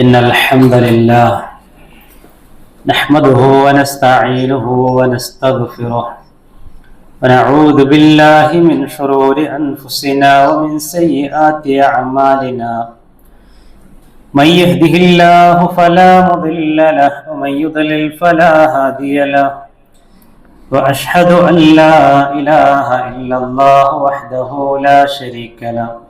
ان الحمد لله نحمده ونستعينه ونستغفره ونعوذ بالله من شرور انفسنا ومن سيئات اعمالنا من يهده الله فلا مضل له ومن يضلل فلا هادي له واشهد ان لا اله الا الله وحده لا شريك له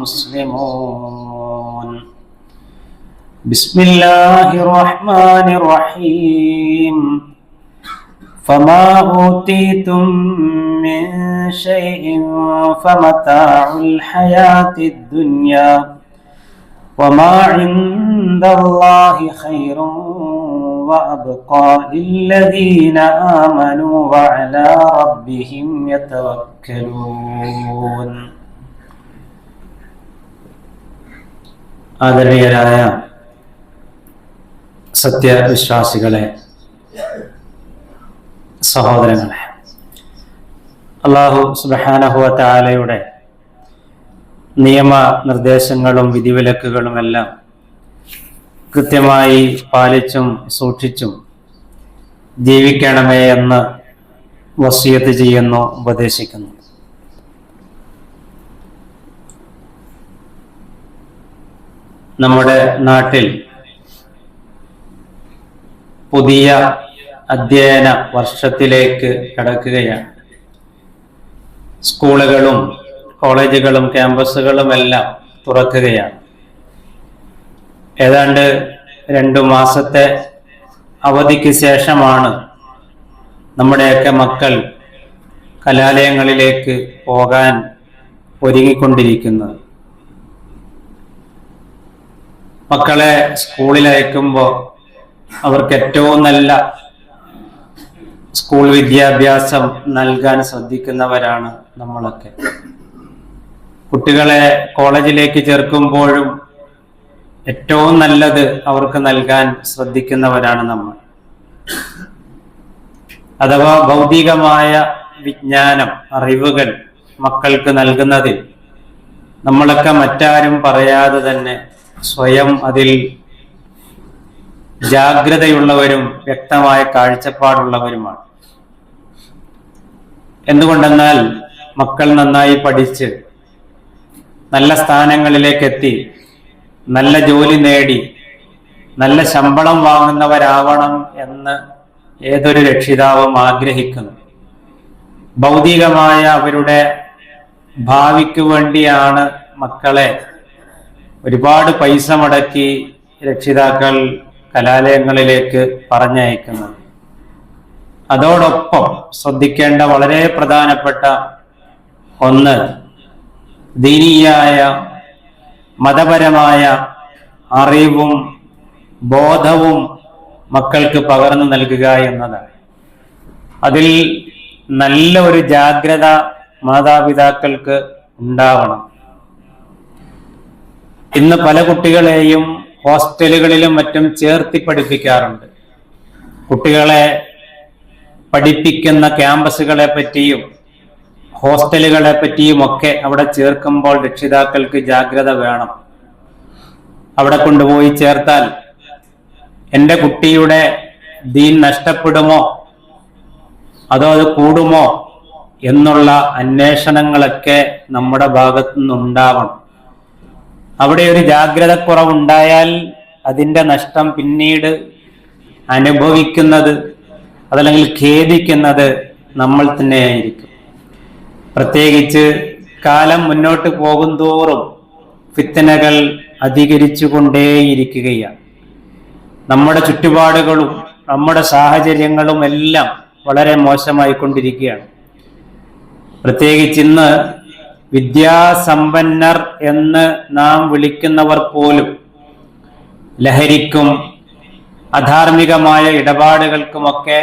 مسلمون بسم الله الرحمن الرحيم. فما أوتيتم من شيء فمتاع الحياة الدنيا وما عند الله خير وأبقى للذين آمنوا وعلى ربهم يتوكلون. ആദരണീയരായ സത്യവിശ്വാസികളെ സഹോദരങ്ങളെ അള്ളാഹു സുബാനഹുവ താലയുടെ നിയമ നിർദ്ദേശങ്ങളും വിധിവിലക്കുകളുമെല്ലാം കൃത്യമായി പാലിച്ചും സൂക്ഷിച്ചും ജീവിക്കണമേ എന്ന് വസിയത്ത് ചെയ്യുന്നു ഉപദേശിക്കുന്നു. നമ്മുടെ നാട്ടിൽ പുതിയ അധ്യയന വർഷത്തിലേക്ക് കടക്കുകയാണ്. സ്കൂളുകളും കോളേജുകളും ക്യാമ്പസുകളും എല്ലാം തുറക്കുകയാണ്. ഏതാണ്ട് രണ്ടു മാസത്തെ അവധിക്ക് ശേഷമാണ് നമ്മുടെയൊക്കെ മക്കൾ കലാലയങ്ങളിലേക്ക് പോകാൻ ഒരുങ്ങിക്കൊണ്ടിരിക്കുന്നത്. മക്കളെ സ്കൂളിൽ അയക്കുമ്പോൾ അവർക്ക് ഏറ്റവും നല്ല സ്കൂൾ വിദ്യാഭ്യാസം നൽകാൻ ശ്രദ്ധിക്കുന്നവരാണ് നമ്മളൊക്കെ. കുട്ടികളെ കോളേജിലേക്ക് ചേർക്കുമ്പോഴും ഏറ്റവും നല്ലത് അവർക്ക് നൽകാൻ ശ്രദ്ധിക്കുന്നവരാണ് നമ്മൾ. അഥവാ ഭൗതികമായ വിജ്ഞാനം അറിവുകൾ മക്കൾക്ക് നൽകുന്നതിൽ നമ്മളൊക്കെ മറ്റാരും പറയാതെ തന്നെ സ്വയം അതിൽ ജാഗ്രതയുള്ളവരും വ്യക്തമായ കാഴ്ചപ്പാടുള്ളവരുമാണ്. എന്തുകൊണ്ടെന്നാൽ മക്കൾ നന്നായി പഠിച്ച് നല്ല സ്ഥാനങ്ങളിലേക്ക് എത്തി നല്ല ജോലി നേടി നല്ല ശമ്പളം വാങ്ങുന്നവരാവണം എന്ന് ഏതൊരു രക്ഷിതാവും ആഗ്രഹിക്കുന്നു. ഭൗതികമായ അവരുടെ ഭാവിക്ക് വേണ്ടിയാണ് മക്കളെ ഒരുപാട് പൈസ മുടക്കി രക്ഷിതാക്കൾ കലാലയങ്ങളിലേക്ക് പറഞ്ഞയക്കുന്നത്. അതോടൊപ്പം ശ്രദ്ധിക്കേണ്ട വളരെ പ്രധാനപ്പെട്ട ഒന്ന് ദീനീയായ മതപരമായ അറിവും ബോധവും മക്കൾക്ക് പകർന്നു നൽകുക എന്നതാണ്. അതിൽ നല്ല ഒരു ജാഗ്രത മാതാപിതാക്കൾക്ക് ഉണ്ടാവണം. ഇന്ന് പല കുട്ടികളെയും ഹോസ്റ്റലുകളിലും മറ്റും ചേർത്തി പഠിപ്പിക്കാറുണ്ട്. കുട്ടികളെ പഠിപ്പിക്കുന്ന ക്യാമ്പസുകളെ പറ്റിയും ഹോസ്റ്റലുകളെ പറ്റിയും ഒക്കെ അവിടെ ചേർക്കുമ്പോൾ രക്ഷിതാക്കൾക്ക് ജാഗ്രത വേണം. അവിടെ കൊണ്ടുപോയി ചേർത്താൽ എന്റെ കുട്ടിയുടെ ദീൻ നഷ്ടപ്പെടുമോ? അതോ അത് കൂടുമോ? എന്നുള്ള അന്വേഷണങ്ങളൊക്കെ നമ്മുടെ ഭാഗത്തു നിന്നുണ്ടാവണം അവിടെ ഒരു ജാഗ്രത കുറവുണ്ടായാൽ അതിന്റെ നഷ്ടം പിന്നീട് അനുഭവിക്കുന്നത് അതല്ലെങ്കിൽ ഖേദിക്കുന്നത് നമ്മൾ തന്നെയായിരിക്കും. പ്രത്യേകിച്ച് കാലം മുന്നോട്ട് പോകും തോറും ഫിത്തനകൾ അധികരിച്ചു കൊണ്ടേയിരിക്കുകയാണ് നമ്മുടെ ചുറ്റുപാടുകളും നമ്മുടെ സാഹചര്യങ്ങളും എല്ലാം വളരെ മോശമായിക്കൊണ്ടിരിക്കുകയാണ്. പ്രത്യേകിച്ച് ഇന്ന് വിദ്യാസമ്പന്നർ എന്ന് നാം വിളിക്കുന്നവർ പോലും ലഹരിക്കും അധാർമികമായ ഇടപാടുകൾക്കുമൊക്കെ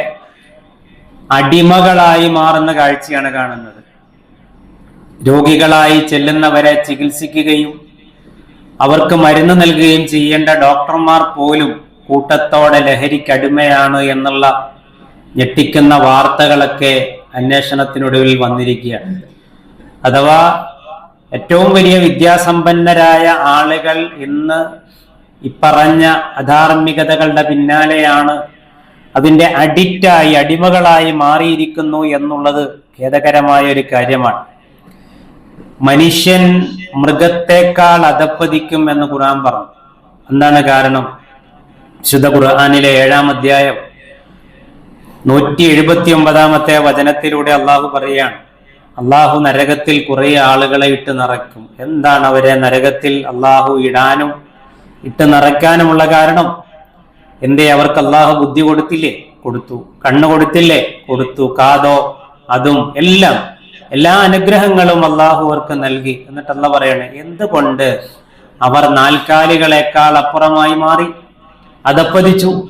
അടിമകളായി മാറുന്ന കാഴ്ചയാണ് കാണുന്നത്. രോഗികളായി ചെല്ലുന്നവരെ ചികിത്സിക്കുകയും അവർക്ക് മരുന്ന് നൽകുകയും ചെയ്യേണ്ട ഡോക്ടർമാർ പോലും കൂട്ടത്തോടെ ലഹരിക്കടിമയാണ് എന്നുള്ള ഞെട്ടിക്കുന്ന വാർത്തകളൊക്കെ അന്വേഷണത്തിനൊടുവിൽ വന്നിരിക്കുകയാണ്. അഥവാ ഏറ്റവും വലിയ വിദ്യാസമ്പന്നരായ ആളുകൾ ഇന്ന് ഇപ്പറഞ്ഞ അധാർമികതകളുടെ പിന്നാലെയാണ് അതിന്റെ അഡിക്റ്റായി അടിമകളായി മാറിയിരിക്കുന്നു എന്നുള്ളത് ഖേദകരമായ ഒരു കാര്യമാണ്. മനുഷ്യൻ മൃഗത്തെക്കാൾ അധപ്പതിക്കും എന്ന് ഖുർആൻ പറഞ്ഞു. എന്താണ് കാരണം? ശുദ്ധ ഖുർആാനിലെ ഏഴാം അധ്യായം നൂറ്റി എഴുപത്തി ഒമ്പതാമത്തെ വചനത്തിലൂടെ അള്ളാഹു പറയാണ് അള്ളാഹു നരകത്തിൽ കുറെ ആളുകളെ ഇട്ട് നിറയ്ക്കും. എന്താണ് അവരെ നരകത്തിൽ അള്ളാഹു ഇടാനും ഇട്ട് നിറയ്ക്കാനുമുള്ള കാരണം? എന്തേ? അവർക്ക് അള്ളാഹു ബുദ്ധി കൊടുത്തില്ലേ? കൊടുത്തു. കണ്ണു കൊടുത്തില്ലേ? കൊടുത്തു. കാതോ അതും എല്ലാം എല്ലാ അനുഗ്രഹങ്ങളും അള്ളാഹു അവർക്ക് നൽകി. എന്നിട്ട് പറയണേ എന്തുകൊണ്ട് അവർ നാൽക്കാലികളെക്കാൾ അപ്പുറമായി മാറി? അതപ്പതിച്ചു.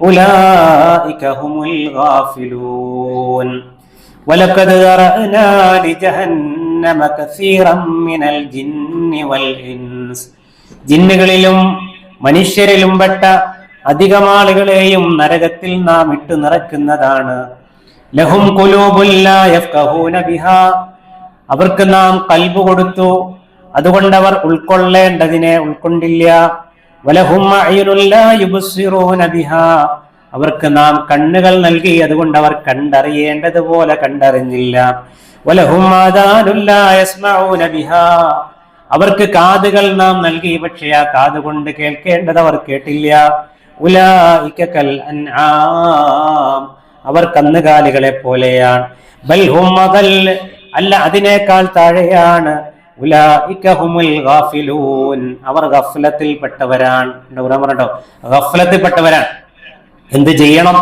أولئك هم الغافلون ولقد ذرأنا لجهنم كثيرا من الجن والإنس ജിന്നുകളിലും മനുഷ്യരിലും പെട്ട അധികം ആളുകളെയും നരകത്തിൽ നാം ഇട്ടു നിറയ്ക്കുന്നതാണ് ലഹും കുലൂബുല്ല ബിഹാ അവർക്ക് നാം കൽബ് കൊടുത്തു അതുകൊണ്ട് അവർ ഉൾക്കൊള്ളേണ്ടതിനെ ഉൾക്കൊണ്ടില്ല അവർക്ക് നാം കണ്ണുകൾ നൽകി അതുകൊണ്ട് അവർ കണ്ടറിയേണ്ടതുപോലെ കണ്ടറിഞ്ഞില്ല. അവർക്ക് കാതുകൾ നാം നൽകി പക്ഷേ ആ കാത് കൊണ്ട് കേൾക്കേണ്ടത് അവർ കേട്ടില്ല. ഉലായിക്കൽ അവർ കന്നുകാലികളെ പോലെയാണ്. ബൽ ഹും അല്ല അതിനേക്കാൾ താഴെയാണ്. അവർ ഗഫ്ലത്തിൽപ്പെട്ടവരാണ് പെട്ടവരാണ്. ഖുർആൻ പറഞ്ഞോ ഗഫ്ലത്തിൽപ്പെട്ടവരാണ് എന്ത് ചെയ്യണം?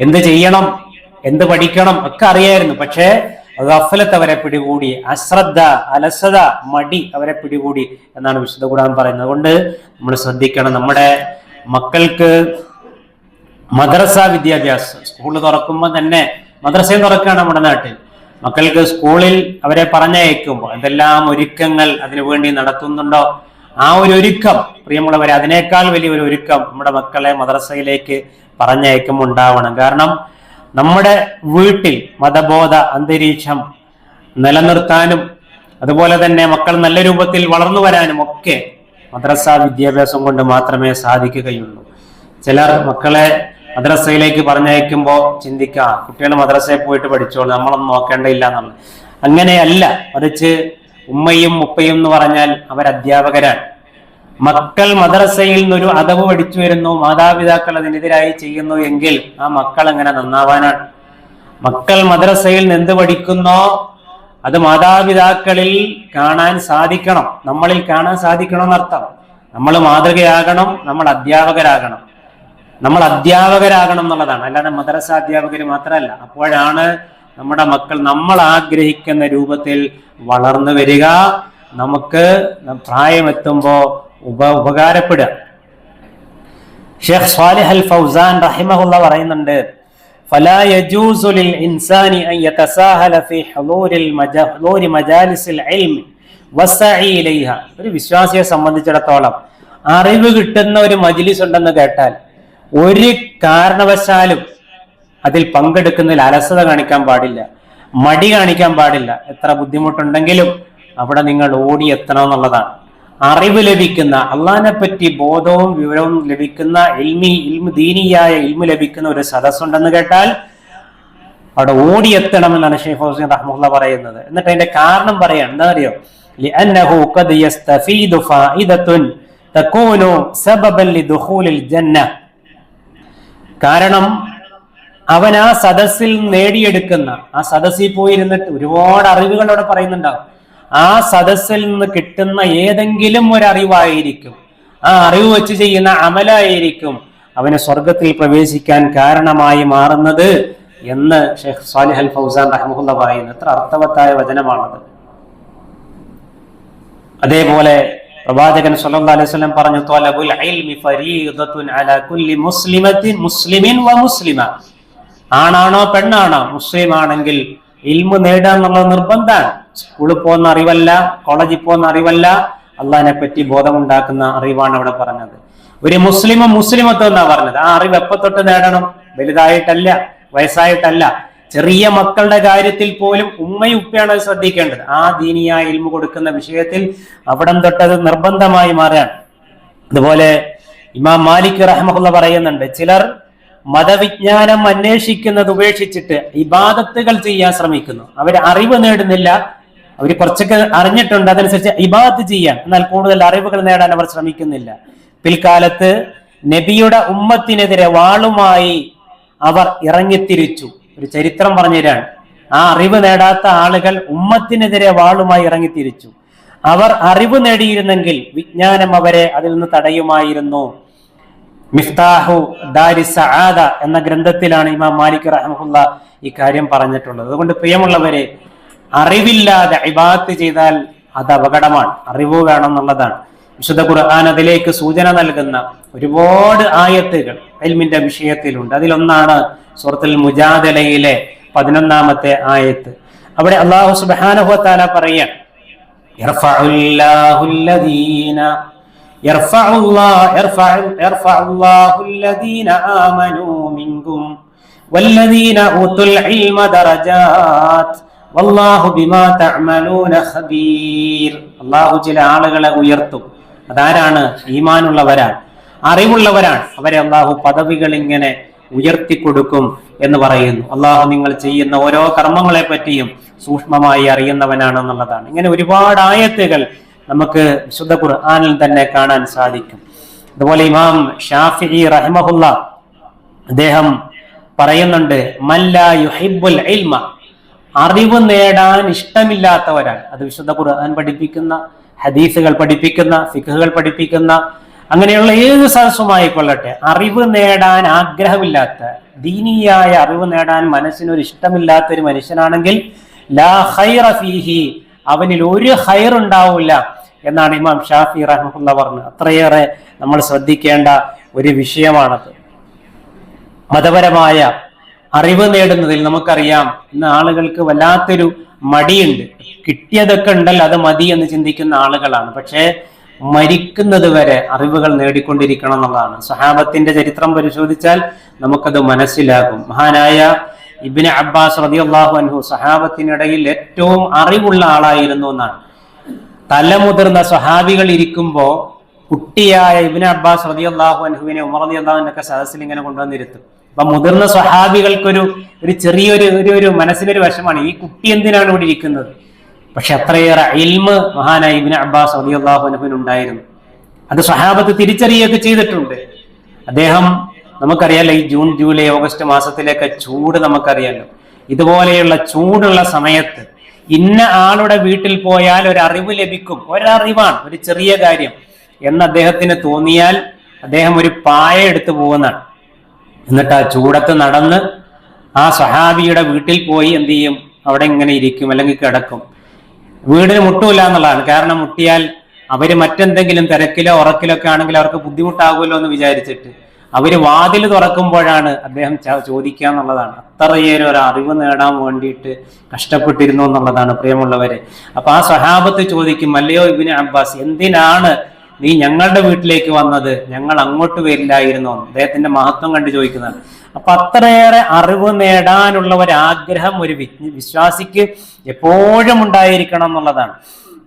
എന്ത് ചെയ്യണം? എന്ത് പഠിക്കണം? ഒക്കെ അറിയായിരുന്നു. പക്ഷേ ഗഫലത്ത് അവരെ പിടികൂടി. അശ്രദ്ധ അലസത മടി അവരെ പിടികൂടി എന്നാണ് വിശുദ്ധ ഖുർആൻ പറയുന്നത്. അതുകൊണ്ട് നമ്മൾ ശ്രദ്ധിക്കണം. നമ്മുടെ മക്കൾക്ക് മദ്രസ വിദ്യാഭ്യാസം. സ്കൂൾ തുറക്കുമ്പോൾ തന്നെ മദ്രസയും തുറക്കുകയാണ് നമ്മുടെ നാട്ടിൽ. മക്കൾക്ക് സ്കൂളിൽ അവരെ പറഞ്ഞയക്കുമ്പോൾ എന്തെല്ലാം ഒരുക്കങ്ങൾ അതിനുവേണ്ടി നടത്തുന്നുണ്ടോ? ആ ഒരു ഒരുക്കം പ്രിയമുള്ളവരെ അതിനേക്കാൾ വലിയ ഒരു ഒരുക്കം നമ്മുടെ മക്കളെ മദ്രസയിലേക്ക് പറഞ്ഞയക്കുമ്പോൾ ഉണ്ടാവണം. കാരണം നമ്മുടെ വീട്ടിൽ മതബോധ അന്തരീക്ഷം നിലനിർത്താനും അതുപോലെ തന്നെ മക്കൾ നല്ല രൂപത്തിൽ വളർന്നു വരാനും ഒക്കെ മദ്രസ വിദ്യാഭ്യാസം കൊണ്ട് മാത്രമേ സാധിക്കുകയുള്ളൂ. ചിലർ മക്കളെ മദ്രസയിലേക്ക് പറഞ്ഞയക്കുമ്പോൾ ചിന്തിക്കാം കുട്ടികൾ മദ്രസയിൽ പോയിട്ട് പഠിച്ചോളൂ നമ്മളൊന്നും നോക്കേണ്ടയില്ല എന്നുള്ളത് അങ്ങനെയല്ല മറിച്ച് ഉമ്മയും ഉപ്പയും എന്ന് പറഞ്ഞാൽ അവർ അധ്യാപകരാണ് മക്കൾ മദ്രസയിൽ നിന്നൊരു അടവ് പഠിച്ചു വരുന്നു മാതാപിതാക്കൾ അതിനെതിരായി ചെയ്യുന്നു എങ്കിൽ ആ മക്കൾ അങ്ങനെ നന്നാവാനാണ്. മക്കൾ മദ്രസയിൽ നിന്ന് എന്ത് പഠിക്കുന്നോ അത് മാതാപിതാക്കളിൽ കാണാൻ സാധിക്കണം. നമ്മളിൽ കാണാൻ സാധിക്കണം എന്നർത്ഥം നമ്മൾ മാതൃകയാകണം നമ്മൾ അധ്യാപകരാകണം. നമ്മൾ അധ്യാപകരാകണം എന്നുള്ളതാണ് അല്ലാതെ മദ്രസ അധ്യാപകർ മാത്രമല്ല അപ്പോഴാണ് നമ്മുടെ മക്കൾ നമ്മൾ ആഗ്രഹിക്കുന്ന രൂപത്തിൽ വളർന്നു വരിക നമുക്ക് പ്രായമെത്തുമ്പോൾ ഉപ ഉപകാരപ്പെടുക ഷെയ്ഖ് സ്വാലിഹ് അൽ ഫൗസാൻ റഹിമഹുല്ല പറയുന്നുണ്ട് فلا يجوز للإنسان أن يتساهل في حضور المجا- حضور مجالس العلم والسعي إليها ഒരു വിശ്വാസിയെ സംബന്ധിച്ചിടത്തോളം അറിവ് കിട്ടുന്ന ഒരു മജ്ലിസ് ഉണ്ടെന്ന് കേട്ടാൽ ഒരു കാരണവശാലും അതിൽ പങ്കെടുക്കുന്നതിൽ അലസത കാണിക്കാൻ പാടില്ല. മടി കാണിക്കാൻ പാടില്ല. എത്ര ബുദ്ധിമുട്ടുണ്ടെങ്കിലും അവിടെ നിങ്ങൾ ഓടിയെത്തണം എന്നുള്ളതാണ് അറിവ് ലഭിക്കുന്ന അള്ളഹാനെ പറ്റി ബോധവും വിവരവും ലഭിക്കുന്ന ഇൽമി ഇൽമു ദീനിയായ ഇൽമു ലഭിക്കുന്ന ഒരു സദസ്സുണ്ടെന്ന് കേട്ടാൽ അവിടെ ഓടിയെത്തണമെന്നാണ് ഷെയ്ഖ് ഹുസൈൻ റഹ്മുല്ല പറയുന്നത്. എന്നിട്ട് അതിന്റെ കാരണം പറയാം എന്താ അറിയോ ലിഅന്നഹു ഖദ് യസ്തഫീദു ഫായിദത്തുൻ സബബൻ കാരണം അവൻ ആ സദസ്സിൽ നേടിയെടുക്കുന്ന ആ സദസ്സിൽ പോയിരുന്നിട്ട് ഒരുപാട് അറിവുകൾ അവിടെ പറയുന്നുണ്ടാവും. ആ സദസ്സിൽ നിന്ന് കിട്ടുന്ന ഏതെങ്കിലും ഒരു അറിവായിരിക്കും ആ അറിവ് വെച്ച് ചെയ്യുന്ന അമലായിരിക്കും അവന് സ്വർഗത്തിൽ പ്രവേശിക്കാൻ കാരണമായി മാറുന്നത് എന്ന് ഷെയ്ഖ് സാലിഹൽ ഫൗസാൻ റഹ്മുല്ല പറയുന്നു. എത്ര അർത്ഥവത്തായ വചനമാണത്. അതേപോലെ പ്രവാചകൻ സല്ലല്ലാഹു അലൈഹി വസല്ലം പറഞ്ഞു തലബുൽ അലാ കുല്ലി മുസ്ലിമത്തിൻ മുസ്ലിമിൻ വ മുസ്ലിമ. ആണാണോ പെണ്ണാണോ? മുസ്ലിം ആണെങ്കിൽ ഇൽമു നേടുക എന്നുള്ളത് നിർബന്ധമാണ്. സ്കൂളിൽ പോകുന്ന അറിവല്ല കോളേജിൽ പോകുന്ന അറിവല്ല അള്ളാഹിനെ പറ്റി ബോധമുണ്ടാക്കുന്ന അറിവാണ് അവിടെ പറഞ്ഞത്. ഒരു മുസ്ലിമും മുസ്ലിമത്വം എന്നാ പറഞ്ഞത്? ആ അറിവ് എപ്പോ തൊട്ട് നേടണം? വലുതായിട്ടല്ല വയസ്സായിട്ടല്ല. ചെറിയ മക്കളുടെ കാര്യത്തിൽ പോലും ഉമ്മയും ഉപ്പയാണ് അത് ശ്രദ്ധിക്കേണ്ടത്. ആ ദീനിയായ ഇൽമ കൊടുക്കുന്ന വിഷയത്തിൽ അവിടം തൊട്ടത് നിർബന്ധമായി മാറുകയാണ് അതുപോലെ ഇമാം മാലിക് റഹ്മുള്ള പറയുന്നുണ്ട് ചിലർ മതവിജ്ഞാനം അന്വേഷിക്കുന്നത് ഉപേക്ഷിച്ചിട്ട് ഇബാദത്തുകൾ ചെയ്യാൻ ശ്രമിക്കുന്നു. അവർ അറിവ് നേടുന്നില്ല. അവർ കുറച്ചൊക്കെ അറിഞ്ഞിട്ടുണ്ട് അതനുസരിച്ച് ഇബാദത്ത് ചെയ്യാൻ. എന്നാൽ കൂടുതൽ അറിവുകൾ നേടാൻ അവർ ശ്രമിക്കുന്നില്ല. പിൽക്കാലത്ത് നബിയുടെ ഉമ്മത്തിനെതിരെ വാളുമായി അവർ ഇറങ്ങിത്തിരിച്ചു. ഒരു ചരിത്രം പറഞ്ഞുതരാണ് ആ അറിവ് നേടാത്ത ആളുകൾ ഉമ്മത്തിനെതിരെ വാളുമായി ഇറങ്ങി ഇറങ്ങിത്തിരിച്ചു. അവർ അറിവ് നേടിയിരുന്നെങ്കിൽ വിജ്ഞാനം അവരെ അതിൽ നിന്ന് തടയുമായിരുന്നു. മിഫ്താഹു ദാരി സആദ എന്ന ഗ്രന്ഥത്തിലാണ് ഇമാം മാലിക് റഹ്മുള്ള ഈ കാര്യം പറഞ്ഞിട്ടുള്ളത്. അതുകൊണ്ട് പ്രിയമുള്ളവരെ അറിവില്ലാതെ ഇബാദത്ത് ചെയ്താൽ അത് അപകടമാണ്. അറിവ് വേണം എന്നുള്ളതാണ്. വിശുദ്ധ ഖുർആൻ അതിലേക്ക് സൂചന നൽകുന്ന ഒരുപാട് ആയത്തുകൾ അൽമിന്റെ വിഷയത്തിലുണ്ട്. അതിലൊന്നാണ് സുഹൃത്തിൽ മുജാദലയിലെ പതിനൊന്നാമത്തെ ആയത്ത്. അവിടെ അള്ളാഹു സുബാനഹുത്താല പറയാം അള്ളാഹു ചില ആളുകളെ ഉയർത്തും. അതാരാണ് ഈമാനുള്ളവരാണ്? അറിവുള്ളവരാണ്. അവരെ അള്ളാഹു പദവികൾ ഇങ്ങനെ ഉയർത്തിക്കൊടുക്കും എന്ന് പറയുന്നു. അള്ളാഹു നിങ്ങൾ ചെയ്യുന്ന ഓരോ കർമ്മങ്ങളെ പറ്റിയും സൂക്ഷ്മമായി അറിയുന്നവനാണെന്നുള്ളതാണ്. ഇങ്ങനെ ഒരുപാട് ആയത്തുകൾ നമുക്ക് വിശുദ്ധ ഖുർആാനിൽ തന്നെ കാണാൻ സാധിക്കും. അതുപോലെ ഇമാം ഷാഫി റഹിമഹുല്ല അദ്ദേഹം പറയുന്നുണ്ട് മല്ല ഇൽമ. അറിവ് നേടാൻ ഇഷ്ടമില്ലാത്തവരാണ്. അത് വിശുദ്ധ ഖുർആൻ പഠിപ്പിക്കുന്ന ഹദീസുകൾ പഠിപ്പിക്കുന്ന ഫിഖുകൾ പഠിപ്പിക്കുന്ന അങ്ങനെയുള്ള ഏത് സദസ്സുമായിക്കൊള്ളട്ടെ അറിവ് നേടാൻ ആഗ്രഹമില്ലാത്ത ദീനീയായ അറിവ് നേടാൻ മനസ്സിനൊരു ഇഷ്ടമില്ലാത്ത ഒരു മനുഷ്യനാണെങ്കിൽ ലാ ഖൈറ ഫീഹി അവനിൽ ഒരു ഹൈർ ഉണ്ടാവില്ല എന്നാണ് ഇമാം ഷാഫി റഹ്മുല്ല പറഞ്ഞത്. അത്രയേറെ നമ്മൾ ശ്രദ്ധിക്കേണ്ട ഒരു വിഷയമാണത്. മതപരമായ അറിവ് നേടുന്നതിൽ നമുക്കറിയാം ഇന്ന് ആളുകൾക്ക് വല്ലാത്തൊരു മടിയുണ്ട്. കിട്ടിയതൊക്കെ ഉണ്ടല്ലോ അത് മതി എന്ന് ചിന്തിക്കുന്ന ആളുകളാണ്. പക്ഷേ മരിക്കുന്നത് വരെ അറിവുകൾ നേടിക്കൊണ്ടിരിക്കണം എന്നുള്ളതാണ്. സഹാബത്തിന്റെ ചരിത്രം പരിശോധിച്ചാൽ നമുക്കത് മനസ്സിലാകും. മഹാനായ ഇബിന് അബ്ബാസ് റതിയല്ലാഹു അൻഹു സഹാബത്തിനിടയിൽ ഏറ്റവും അറിവുള്ള ആളായിരുന്നു എന്നാണ്. തലമുതിർന്ന സ്വഹാബികൾ ഇരിക്കുമ്പോ കുട്ടിയായ ഇബിന് അബ്ബാസ് റതിയല്ലാഹു അൻഹുവിനെ ഉമർ റതി അള്ളാഹുവിനൊക്കെ സദസ്സിൽ ഇങ്ങനെ കൊണ്ടുവന്നിരുത്തും. അപ്പൊ മുതിർന്ന സ്വഹാബികൾക്കൊരു ഒരു ചെറിയൊരു ഒരു ഒരു മനസ്സിലൊരു വശമാണ് ഈ കുട്ടി എന്തിനാണ് ഇവിടെ ഇരിക്കുന്നത്? പക്ഷെ അത്രയേറെ ഇൽമ് മഹാനായ ഇബിന് അബ്ബാസ് അലി അൻഹുവിന് ഉണ്ടായിരുന്നു അത് സ്വഹാബത്ത് തിരിച്ചറിയുകയൊക്കെ ചെയ്തിട്ടുണ്ട്. അദ്ദേഹം നമുക്കറിയാലോ ഈ ജൂൺ ജൂലൈ ഓഗസ്റ്റ് മാസത്തിലൊക്കെ ചൂട് നമുക്കറിയാലോ. ഇതുപോലെയുള്ള ചൂടുള്ള സമയത്ത് ഇന്ന ആളുടെ വീട്ടിൽ പോയാൽ ഒരു അറിവ് ലഭിക്കും ഒരറിവാണ് ഒരു ചെറിയ കാര്യം. എന്ന് അദ്ദേഹത്തിന് തോന്നിയാൽ അദ്ദേഹം ഒരു പായ എടുത്തു പോകുന്നതാണ് എന്നിട്ട് ആ ചൂടത്ത് നടന്ന് ആ സഹാബിയുടെ വീട്ടിൽ പോയി എന്ത് ചെയ്യും? അവിടെ ഇങ്ങനെ ഇരിക്കും അല്ലെങ്കിൽ കിടക്കും. വീടിന് മുട്ടൂല എന്നുള്ളതാണ്. കാരണം മുട്ടിയാൽ അവർ മറ്റെന്തെങ്കിലും തിരക്കിലോ ഉറക്കിലോ ഒക്കെ ആണെങ്കിൽ അവർക്ക് ബുദ്ധിമുട്ടാകുമല്ലോ എന്ന് വിചാരിച്ചിട്ട് അവർ വാതിൽ തുറക്കുമ്പോഴാണ് അദ്ദേഹം ചോദിക്കുക എന്നുള്ളതാണ്. അത്രയേറെ ഒരു അറിവ് നേടാൻ വേണ്ടിയിട്ട് കഷ്ടപ്പെട്ടിരുന്നു എന്നുള്ളതാണ് പ്രിയമുള്ളവരെ. അപ്പൊ ആ സഹാബത്ത് ചോദിക്കും അല്ലയോ ഇബിന് അബ്ബാസ് എന്തിനാണ് നീ ഞങ്ങളുടെ വീട്ടിലേക്ക് വന്നത് ഞങ്ങൾ അങ്ങോട്ട് വരില്ലായിരുന്നു. അദ്ദേഹത്തിന്റെ മഹത്വം കണ്ടു ചോദിക്കുന്നത് അപ്പൊ അത്രയേറെ അറിവ് നേടാനുള്ള ഒരു ആഗ്രഹം ഒരു വിശ്വാസിക്ക് എപ്പോഴും ഉണ്ടായിരിക്കണം എന്നുള്ളതാണ്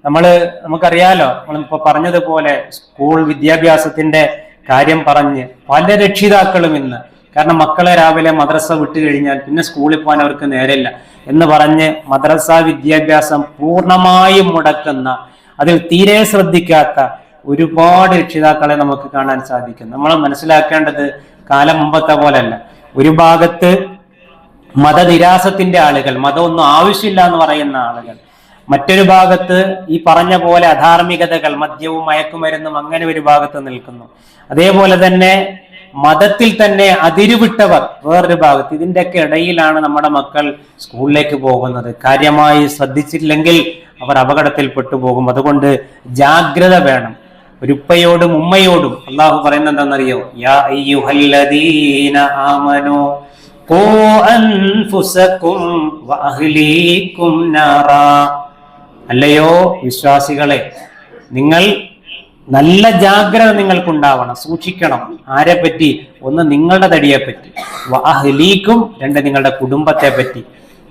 നമ്മൾ നമുക്കറിയാലോ നമ്മളിപ്പോ പറഞ്ഞതുപോലെ സ്കൂൾ വിദ്യാഭ്യാസത്തിന്റെ കാര്യം പറഞ്ഞ് പല രക്ഷിതാക്കളും ഇന്ന് കാരണം മക്കളെ രാവിലെ മദ്രസ വിട്ടു കഴിഞ്ഞാൽ പിന്നെ സ്കൂളിൽ പോകാൻ അവർക്ക് നേരമില്ല എന്ന് പറഞ്ഞ് മദ്രസ വിദ്യാഭ്യാസം പൂർണമായും മുടക്കുന്ന അതിൽ തീരെ ശ്രദ്ധിക്കാത്ത ഒരുപാട് രക്ഷിതാക്കളെ നമുക്ക് കാണാൻ സാധിക്കും നമ്മൾ മനസ്സിലാക്കേണ്ടത് കാലം മുമ്പത്തെ പോലെയല്ല. ഒരു ഭാഗത്ത് മതനിരാസത്തിന്റെ ആളുകൾ മതമൊന്നും ആവശ്യമില്ല എന്ന് പറയുന്ന ആളുകൾ മറ്റൊരു ഭാഗത്ത് ഈ പറഞ്ഞ പോലെ അധാർമികതകൾ മദ്യവും മയക്കുമരുന്നും അങ്ങനെ ഒരു ഭാഗത്ത് നിൽക്കുന്നു. അതേപോലെ തന്നെ മതത്തിൽ തന്നെ അതിരുവിട്ടവർ വേറൊരു ഭാഗത്ത്. ഇതിന്റെയൊക്കെ ഇടയിലാണ് നമ്മുടെ മക്കൾ സ്കൂളിലേക്ക് പോകുന്നത്. കാര്യമായി ശ്രദ്ധിച്ചില്ലെങ്കിൽ അവർ അപകടത്തിൽ പെട്ടുപോകും. അതുകൊണ്ട് ജാഗ്രത വേണം. ഒരു ഉപ്പയോടും ഉമ്മയോടും അള്ളാഹു പറയുന്നത് എന്താണെന്നറിയോ? യാ അയ്യുഹല്ലദീന ആമനോ കോ അൻഫുസക്കും വഅഹ്ലീകും നാറാ. അല്ലയോ വിശ്വാസികളെ നിങ്ങൾ നല്ല ജാഗ്രത നിങ്ങൾക്കുണ്ടാവണം സൂക്ഷിക്കണം. ആരെ പറ്റി? ഒന്ന് നിങ്ങളുടെ തടിയെ പറ്റി വഅഹ്ലീകും രണ്ട് നിങ്ങളുടെ കുടുംബത്തെ പറ്റി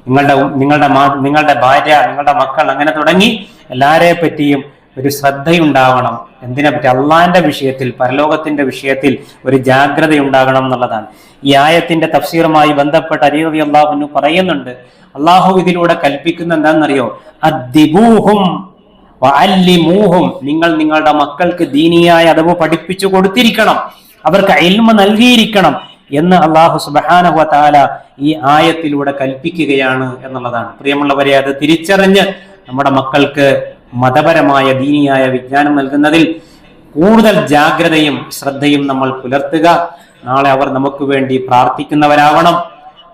നിങ്ങളുടെ നിങ്ങളുടെ നിങ്ങളുടെ ഭാര്യ നിങ്ങളുടെ മക്കൾ അങ്ങനെ തുടങ്ങി എല്ലാരെ പറ്റിയും ഒരു ശ്രദ്ധയുണ്ടാവണം. എന്തിനെ പറ്റി? അള്ളാന്റെ വിഷയത്തിൽ പരലോകത്തിന്റെ വിഷയത്തിൽ ഒരു ജാഗ്രത ഉണ്ടാകണം എന്നുള്ളതാണ്. ഈ ആയത്തിന്റെ തഫ്സീറുമായി ബന്ധപ്പെട്ട അരീറബി അള്ളാഹുനു പറയുന്നുണ്ട് അള്ളാഹു ഇതിലൂടെ കൽപ്പിക്കുന്ന എന്താണെന്നറിയോ? അദ്ദിബൂഹും വഅല്ലിമൂഹും. നിങ്ങൾ നിങ്ങളുടെ മക്കൾക്ക് ദീനിയായ അടവ് പഠിപ്പിച്ചു കൊടുത്തിരിക്കണം. അവർക്ക് എൽമ നൽകിയിരിക്കണം എന്ന് അള്ളാഹു സുബഹാനഹു ഈ ആയത്തിലൂടെ കൽപ്പിക്കുകയാണ് എന്നുള്ളതാണ്. പ്രിയമുള്ളവരെ അത് തിരിച്ചറിഞ്ഞ് നമ്മുടെ മക്കൾക്ക് മതപരമായ ദീനിയായ വിജ്ഞാനം നൽകുന്നതിൽ കൂടുതൽ ജാഗ്രതയും ശ്രദ്ധയും നമ്മൾ പുലർത്തുക നാളെ അവർ നമുക്ക് വേണ്ടി പ്രാർത്ഥിക്കുന്നവരാവണം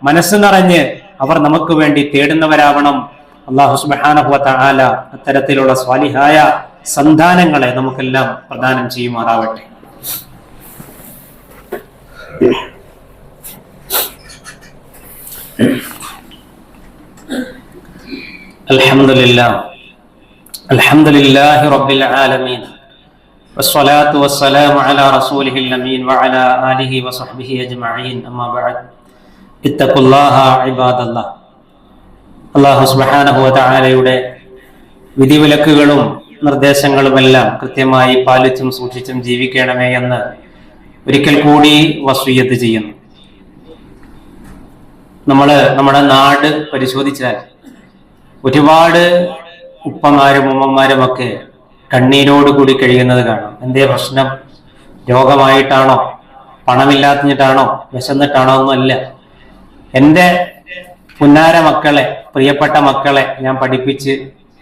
മനസ്സ് നിറഞ്ഞ് അവർ നമുക്ക് വേണ്ടി തേടുന്നവരാവണം അള്ളാഹു സുബാനഹുവത്ത ആല അത്തരത്തിലുള്ള സ്വാലിഹായ സന്താനങ്ങളെ നമുക്കെല്ലാം പ്രദാനം ചെയ്യുമാറാവട്ടെ الحمد لله الحمد لله رب العالمين والصلاة والسلام على رسوله الأمين وعلى آله وصحبه أجمعين أما بعد اتقوا الله عباد الله അള്ളാഹു സുബാനഹുവ താലയുടെ വിധിവിലക്കുകളും നിർദ്ദേശങ്ങളുമെല്ലാം കൃത്യമായി പാലിച്ചും സൂക്ഷിച്ചും ജീവിക്കണമേ എന്ന് ഒരിക്കൽ കൂടി വസൂയത്ത് ചെയ്യുന്നു നമ്മൾ നമ്മുടെ നാട് പരിശോധിച്ചാൽ ഒരുപാട് ഉപ്പമാരും ഉമ്മമാരും ഒക്കെ കണ്ണീരോട് കൂടി കഴിയുന്നത് കാണാം. എന്തേ പ്രശ്നം? രോഗമായിട്ടാണോ? പണമില്ലാത്തിട്ടാണോ വിശന്നിട്ടാണോ? ഒന്നുമല്ല. എന്റെ പുന്നാര മക്കളെ പ്രിയപ്പെട്ട മക്കളെ ഞാൻ പഠിപ്പിച്ച്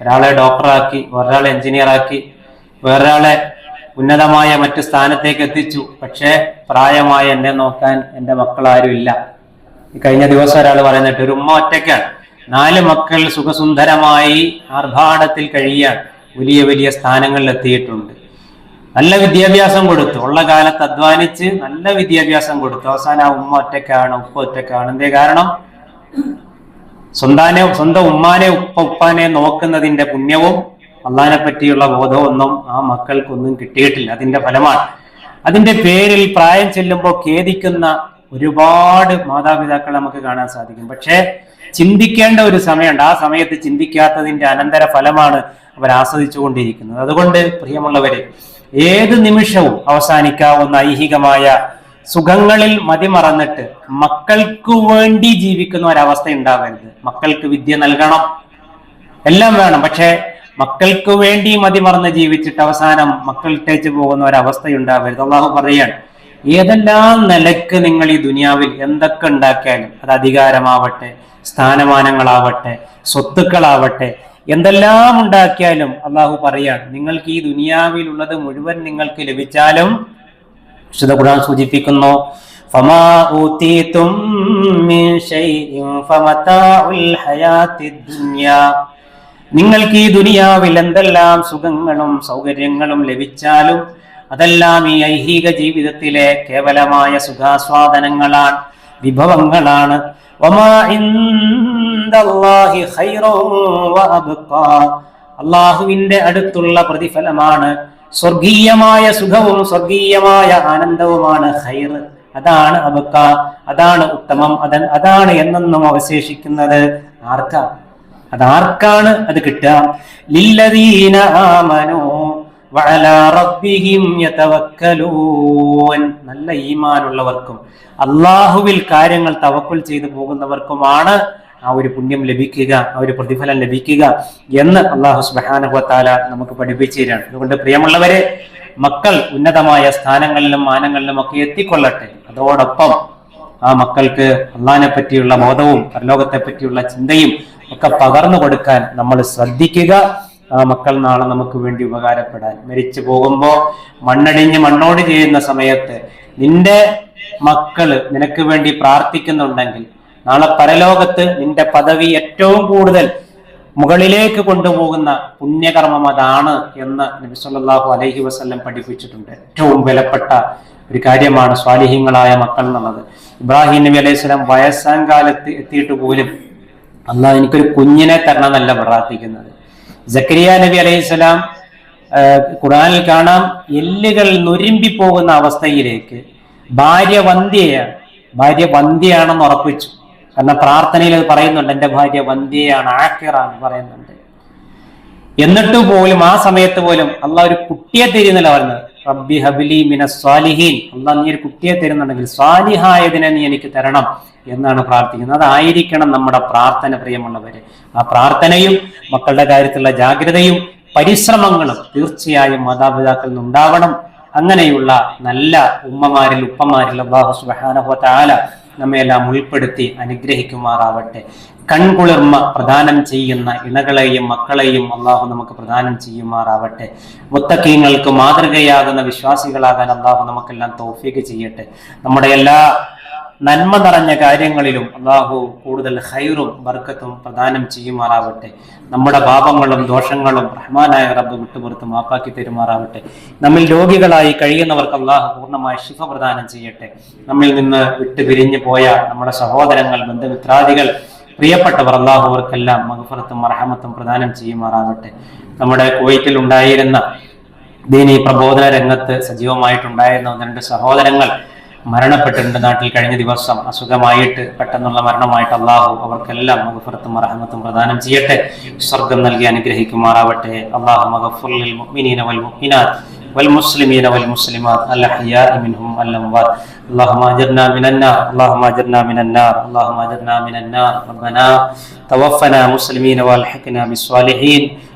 ഒരാളെ ഡോക്ടറാക്കി ഒരാളെ എഞ്ചിനീയറാക്കി വേറൊരാളെ ഉന്നതമായ മറ്റു സ്ഥാനത്തേക്ക് എത്തിച്ചു. പക്ഷേ പ്രായമായ എന്നെ നോക്കാൻ എന്റെ മക്കളാരും ഇല്ല. കഴിഞ്ഞ ദിവസം ഒരാൾ പറയുന്നിട്ട് ഒരു ഉമ്മ ഒറ്റയ്ക്കാണ്. നാല് മക്കൾ സുഖസുന്ദരമായി ആർഭാടത്തിൽ കഴിയാൻ വലിയ വലിയ സ്ഥാനങ്ങളിൽ എത്തിയിട്ടുണ്ട് നല്ല വിദ്യാഭ്യാസം കൊടുത്തു. ഉള്ള കാലത്ത് അധ്വാനിച്ച് നല്ല വിദ്യാഭ്യാസം കൊടുത്തു. അവസാനം ആ ഉമ്മ ഒറ്റക്കാണ് ഉപ്പ ഒറ്റക്കാണ് എന്തേ കാരണം? സ്വന്താനെ സ്വന്തം ഉമ്മാനെ ഉപ്പ ഉപ്പാനെ നോക്കുന്നതിന്റെ പുണ്യവും അള്ളാനെ പറ്റിയുള്ള ബോധമൊന്നും ആ മക്കൾക്കൊന്നും കിട്ടിയിട്ടില്ല. അതിന്റെ ഫലമാണ്. അതിന്റെ പേരിൽ പ്രായം ചെല്ലുമ്പോൾ ഖേദിക്കുന്ന ഒരുപാട് മാതാപിതാക്കളെ നമുക്ക് കാണാൻ സാധിക്കും. പക്ഷേ ചിന്തിക്കേണ്ട ഒരു സമയമുണ്ട്. ആ സമയത്ത് ചിന്തിക്കാത്തതിന്റെ അനന്തര ഫലമാണ് അവർ ആസ്വദിച്ചുകൊണ്ടിരിക്കുന്നത്. അതുകൊണ്ട് പ്രിയമുള്ളവരെ ഏത് നിമിഷവും അവസാനിക്കാവുന്ന ഐഹികമായ സുഖങ്ങളിൽ മതിമറന്നിട്ട് മക്കൾക്ക് വേണ്ടി ജീവിക്കുന്ന ഒരവസ്ഥ ഉണ്ടാവരുത്. മക്കൾക്ക് വിദ്യ നൽകണം. എല്ലാം വേണം. പക്ഷേ മക്കൾക്ക് വേണ്ടി മതിമറന്ന് ജീവിച്ചിട്ട് അവസാനം മക്കൾ ഇട്ടേച്ച് പോകുന്ന ഒരവസ്ഥ ഉണ്ടാവരുത്. അള്ളാഹു പറയാണ് ഏതെല്ലാം നിലക്ക് നിങ്ങൾ ഈ ദുനിയാവിൽ എന്തൊക്കെ ഉണ്ടാക്കിയാലും അത് അധികാരമാവട്ടെ സ്ഥാനമാനങ്ങളാവട്ടെ സ്വത്തുക്കളാവട്ടെ എന്തെല്ലാം ഉണ്ടാക്കിയാലും അള്ളാഹു പറയാണ് നിങ്ങൾക്ക് ഈ ദുനിയാവിലുള്ളത് മുഴുവൻ നിങ്ങൾക്ക് ലഭിച്ചാലും വിശുദ്ധ ഖുർആൻ സൂചിപ്പിക്കുന്നു فما أوتيتم من شيء فمتاع الحياة الدنيا നിങ്ങൾക്ക് ഈ ദുനിയാവിൽ എന്തെല്ലാം സുഖങ്ങളും സൗകര്യങ്ങളും ലഭിച്ചാലും അതെല്ലാം ഈ ഐഹിക ജീവിതത്തിലെ കേവലമായ സുഖാസ്വാദനങ്ങളാണ് വിഭവങ്ങളാണ്. അള്ളാഹുവിന്റെ അടുത്തുള്ള പ്രതിഫലമാണ് സ്വർഗീയമായ സുഖവും സ്വർഗീയമായ ആനന്ദവുമാണ് ഖൈർ. അതാണ് അബക്ക അതാണ് ഉത്തമം അത അതാണ് എന്നെന്നും അവശേഷിക്കുന്നത്. ആർക്കാ? അതാർക്കാണ് അത് കിട്ടുക? ലില്ലദീന ആമനു. നല്ല ഈമാനുള്ളവർക്കും അള്ളാഹുവിൽ കാര്യങ്ങൾ തവക്കുൽ ചെയ്തു പോകുന്നവർക്കുമാണ് ആ ഒരു പുണ്യം ലഭിക്കുക ആ ഒരു പ്രതിഫലം ലഭിക്കുക എന്ന് അള്ളാഹു സുബാനുഭവത്താല നമുക്ക് പഠിപ്പിച്ചു തരാണ് അതുകൊണ്ട് പ്രിയമുള്ളവരെ മക്കൾ ഉന്നതമായ സ്ഥാനങ്ങളിലും മാനങ്ങളിലും ഒക്കെ എത്തിക്കൊള്ളട്ടെ. അതോടൊപ്പം ആ മക്കൾക്ക് അള്ളാഹിനെ പറ്റിയുള്ള ബോധവും പരലോകത്തെ പറ്റിയുള്ള ചിന്തയും ഒക്കെ പകർന്നു കൊടുക്കാൻ നമ്മൾ ശ്രദ്ധിക്കുക. മക്കൾ നാളെ നമുക്ക് വേണ്ടി ഉപകാരപ്പെടാൻ. മരിച്ചു പോകുമ്പോ മണ്ണടിഞ്ഞ് മണ്ണോട് ചെയ്യുന്ന സമയത്ത് നിന്റെ മക്കൾ നിനക്ക് വേണ്ടി പ്രാർത്ഥിക്കുന്നുണ്ടെങ്കിൽ നാളെ പരലോകത്ത് നിന്റെ പദവി ഏറ്റവും കൂടുതൽ മുകളിലേക്ക് കൊണ്ടുപോകുന്ന പുണ്യകർമ്മം അതാണ് എന്ന് നബി സല്ലല്ലാഹു അലൈഹി വസല്ലം പഠിപ്പിച്ചിട്ടുണ്ട്. ഏറ്റവും വിലപ്പെട്ട ഒരു കാര്യമാണ് സ്വാലിഹ്യങ്ങളായ മക്കൾ എന്നുള്ളത്. ഇബ്രാഹിം നബി അലൈഹി സ്വലം വയസ്സാം കാലത്ത് എത്തിയിട്ട് പോലും അല്ല എനിക്കൊരു കുഞ്ഞിനെ തരണമെന്നല്ല പ്രാർത്ഥിക്കുന്നത്. ജക്കരിയ നബി അലൈഹി സ്വലാം ഖുറാനിൽ കാണാം എല്ലുകൾ നൊരുമ്പി പോകുന്ന അവസ്ഥയിലേക്ക് ഭാര്യ വന്ധ്യയാണ് ഭാര്യ വന്ധ്യയാണെന്ന് ഉറപ്പിച്ചു. കാരണം പ്രാർത്ഥനയിൽ അത് പറയുന്നുണ്ട് എന്റെ ഭാര്യ വന്ധ്യയാണ് ആക്കിറാണ് പറയുന്നുണ്ട്. എന്നിട്ട് പോലും ആ സമയത്ത് പോലും അള്ളാഹ് ഒരു കുട്ടിയെ തരുന്നില്ല പറഞ്ഞത് റബ്ബി ഹബിലി മിന സ്വാലിഹീൻ അള്ളാഹ് നീ ഒരു കുട്ടിയെ തരുന്നുണ്ടെങ്കിൽ സ്വാലിഹായതിനെ നീ എനിക്ക് തരണം. എന്നാണ് പ്രാർത്ഥിക്കുന്നത്. അതായിരിക്കണം നമ്മുടെ പ്രാർത്ഥന പ്രിയമുള്ളവര്. ആ പ്രാർത്ഥനയും മക്കളുടെ കാര്യത്തിലുള്ള ജാഗ്രതയും പരിശ്രമങ്ങളും തീർച്ചയായും മാതാപിതാക്കളിൽ നിന്നുണ്ടാവണം. അങ്ങനെയുള്ള നല്ല ഉമ്മമാരിൽ ഉപ്പമാരിൽ അള്ളാഹു സുബാനഹോത്താല താല നമ്മയെല്ലാം ഉൾപ്പെടുത്തി അനുഗ്രഹിക്കുമാറാവട്ടെ. കൺകുളിർമ പ്രദാനം ചെയ്യുന്ന ഇണകളെയും മക്കളെയും അള്ളാഹു നമുക്ക് പ്രദാനം ചെയ്യുമാറാവട്ടെ. മുത്തക്കീങ്ങൾക്ക് മാതൃകയാകുന്ന വിശ്വാസികളാകാൻ അള്ളാഹു നമുക്കെല്ലാം തോഫിക്ക് ചെയ്യട്ടെ. നമ്മുടെ എല്ലാ നന്മ നിറഞ്ഞ കാര്യങ്ങളിലും അള്ളാഹു കൂടുതൽ ഹൈറും ബർക്കത്തും പ്രദാനം ചെയ്യുമാറാവട്ടെ. നമ്മുടെ പാപങ്ങളും ദോഷങ്ങളും റഹ്മാനായ റബ്ബ് വിട്ടുപുറത്ത് മാപ്പാക്കി തരുമാറാവട്ടെ. നമ്മിൽ രോഗികളായി കഴിയുന്നവർക്ക് അള്ളാഹു പൂർണമായ ശിഫ പ്രദാനം ചെയ്യട്ടെ. നമ്മിൽ നിന്ന് വിട്ടു പിരിഞ്ഞു പോയ നമ്മുടെ സഹോദരങ്ങൾ ബന്ധുമിത്രാദികൾ പ്രിയപ്പെട്ടവർ അള്ളാഹു അവർക്കെല്ലാം മഹഫറത്തും അറഹമത്തും പ്രദാനം ചെയ്യുമാറാവട്ടെ. നമ്മുടെ കുവൈറ്റിൽ ഉണ്ടായിരുന്ന ദീനി പ്രബോധന രംഗത്ത് സജീവമായിട്ടുണ്ടായിരുന്ന രണ്ട് സഹോദരങ്ങൾ മരണപ്പെട്ടിട്ടുണ്ട് നാട്ടിൽ കഴിഞ്ഞ ദിവസം അസുഖമായിട്ട് പെട്ടെന്നുള്ള മരണമായിട്ട് അള്ളാഹു അവർക്കെല്ലാം മഹഫറത്തും മറഹമത്തും പ്രദാനം ചെയ്യട്ടെ സ്വർഗം നൽകി അനുഗ്രഹിക്കുമാറാവട്ടെ അള്ളാഹു മഗഫുൽ മുഅ്മിനീന വൽ മുഅ്മിനാത്ത് والمسلمين والمسلمات الأحياء منهم الأموات اللهم أجرنا من النار اللهم أجرنا من النار اللهم أجرنا من النار ربنا توفنا مسلمين والحقنا بالصالحين